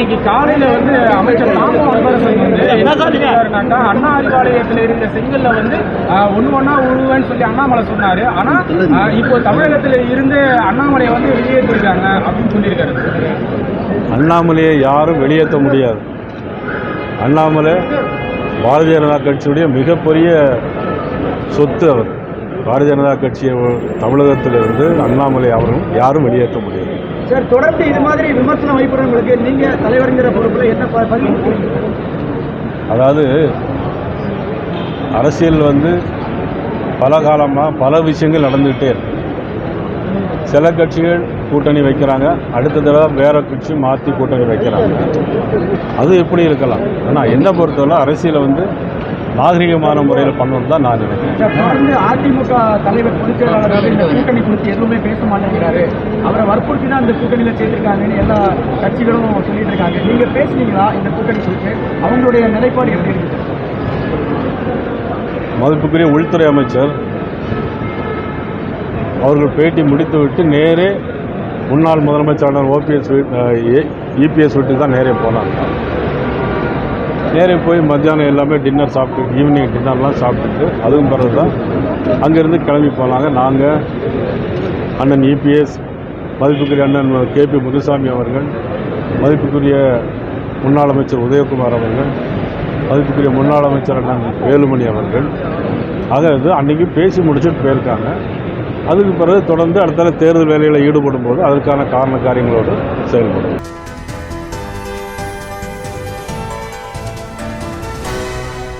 இன்னைக்கு காலையில வந்து அமைச்சர் தாமோ அன்பரசன் வந்து என்ன சொல்லிருக்காருனாக்கா அண்ணா அறிவாலயத்தில் இருந்த செங்கல்ல வந்து ஆஹ், ஒண்ணு ஒண்ணா உருவன்னு சொல்லி அண்ணாமலை சொன்னாரு. ஆனா இப்போ தமிழகத்துல இருந்து அண்ணாமலையை வந்து வெளியேற்றிருக்காங்க அப்படின்னு சொல்லியிருக்காரு. அண்ணாமலையை யாரும் வெளியேற்ற முடியாது. அண்ணாமலை பாரதிய ஜனதா கட்சியுடைய மிகப்பெரிய சொத்து அவர். பாரதிய ஜனதா கட்சியை தமிழகத்திலிருந்து அண்ணாமலை அவரும் யாரும் வெளியேற்ற முடியாது. சார் தொடர்ந்து இது மாதிரி விமர்சனம் வைக்கிறவங்களுக்கு நீங்க தலைவருங்கிற பொறுப்புல என்ன பதிவு அதாவது அரசியல் வந்து பல காலமாக பல விஷயங்கள் நடந்துகிட்டே இருக்கு. சில கட்சிகள் கூட்டணி வைக்கிறாங்க அடுத்த தடவை வேற கட்சி மாற்றி கூட்டணி வைக்கிறாங்க. அது எப்படி இருக்கலாம்? ஆனால் என்னை பொறுத்தவரை அரசியலை வந்து நாகரிகமான முறையில் பண்ணணும் தான் நான் நினைக்கிறேன். அதிமுக தலைவர் பொதுச் செயலாளர் வந்து இந்த கூட்டணி குறித்து எதுவுமே பேச மாட்டேங்கிறாரு. அவரை வற்புறுத்தி தான் இந்த கூட்டணியில சேர்த்திருக்காங்கன்னு எல்லா கட்சிகளும் சொல்லிட்டு இருக்காங்க நீங்க பேசுனீங்களா இந்த கூட்டணி குறித்து? அவங்களுடைய நிலைப்பாடு எப்படி இருக்கு? மதிப்புக்குரிய உள்துறை அமைச்சர் அவர்கள் பேட்டி முடித்துவிட்டு நேரே முன்னாள் முதலமைச்சரான ஓபிஎஸ் இபிஎஸ் வீட்டுக்கு தான் நேரே போனாங்க. நேரே போய் மத்தியானம் எல்லாமே டின்னர் சாப்பிட்டு ஈவினிங் டின்னர்லாம் சாப்பிட்டுட்டு அதுவும் பிறகு தான் அங்கேருந்து கிளம்பி போனாங்க. நாங்கள் அண்ணன் இபிஎஸ் மதிப்புக்குரிய அண்ணன் கே பி முனுசாமி அவர்கள் மதிப்புக்குரிய முன்னாள் அமைச்சர் உதயகுமார் அவர்கள் மதிப்புக்குரிய முன்னாள் அமைச்சர் அண்ணன் வேலுமணி அவர்கள். ஆக இது அன்றைக்கி பேசி முடிச்சுட்டு போயிருக்காங்க. அதுக்கு பிறகு தொடர்ந்து அடுத்த தேர்தல் வேலையில் ஈடுபடும் போது அதற்கான காரண காரியங்களோடு செயல்படும்